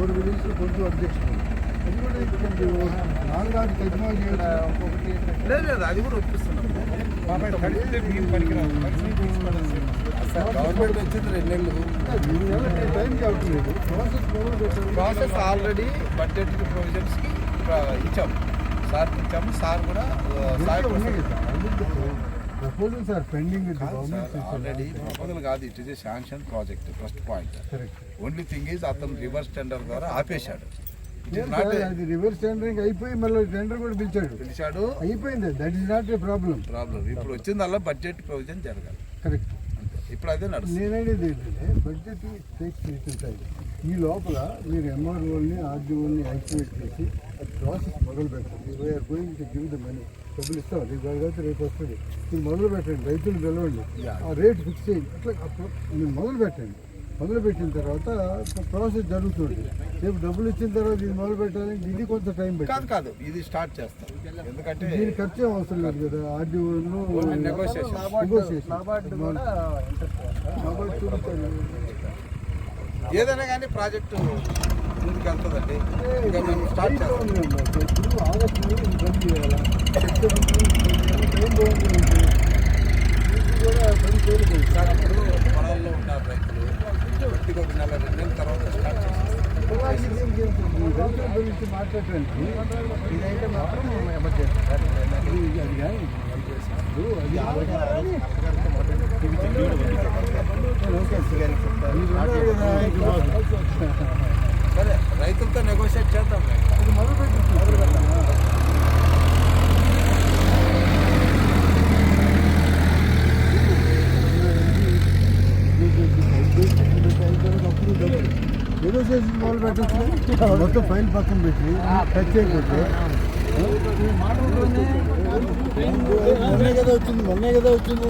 Four village కొంచెం అది కూడా నాలుగాది లేదు లేదు అది కూడా ఒప్పిస్తున్నాం. గవర్నమెంట్ వచ్చింది రెండు నెలలు. టైం కావట్లేదు ప్రాసెస్ ఆల్రెడీ బడ్జెట్ ప్రొవిజన్స్కి ఇచ్చాము సార్కి ఇచ్చాము. సార్ కూడా సార్ ఉన్నాయి proposal sir pending already proposal కాదు. It is a sanction project first point correct only thing is అతను రివర్స్ టెండర్ ద్వారా ఆపేశాడు. అది రివర్స్ టెండరింగ్ అయిపోయి మళ్ళీ టెండర్ కూడా పిలిచాడు. పిలిచాడు. అయిపోయింది that is not a problem problem ఇప్పుడు వచ్చిందల్లా బడ్జెట్ ప్రొవిజన్ జరగాలి. కరెక్ట్ ఇప్పుడు అదే నడుస్తుంది. నేననేది ఏంటంటే బడ్జెట్ టేక్స్ ఈ లోపల మీరు ఎంఆర్ఓని ఆర్డీఓని యాక్టివేట్ చేసి అది ప్రాసెస్ మొదలు పెట్టండి we're going to give the money డబ్బులు ఇస్తాం రేపు కాకపోతే రేపు వస్తుంది. మీరు మొదలు పెట్టండి రైతులు పిలవండి. ఆ రేట్ ఫిక్స్ చేయండి. అట్లా మీరు మొదలు పెట్టండి మొదలు పెట్టిన తర్వాత ప్రాసెస్ జరుగుతుంది. రేపు డబ్బులు ఇచ్చిన తర్వాత ఇది మొదలు పెట్టాలంటే ఇది కొంత టైం కాదు పెట్టాలి కాదు. ఇది స్టార్ట్ చేస్తాం. ఎందుకంటే దీని ఖర్చు అవసరం లేదు కదా. ఆర్డీఓను negotiation. ఏదైనా కానీ ప్రాజెక్టు ముందుకు వెళ్తుందండి. ఇంకా మేము స్టార్ట్ పొలాల్లో ఉన్నారు రైతులు ఒక నెల రెండు నెలల తర్వాత స్టార్ట్ మాట్లాడటానికి ఇదైతే మాత్రం అది కానీ అది సరే నెగోషియేట్ చేద్దాం. అది మొదలు పెట్టి. నెగోషియేషన్ మొదలు పెట్టచ్చు మొత్తం ఫైల్ పక్కన పెట్టి టచ్ చేయకపోతే మొన్నే కదా వచ్చింది మొన్నే కదా వచ్చింది.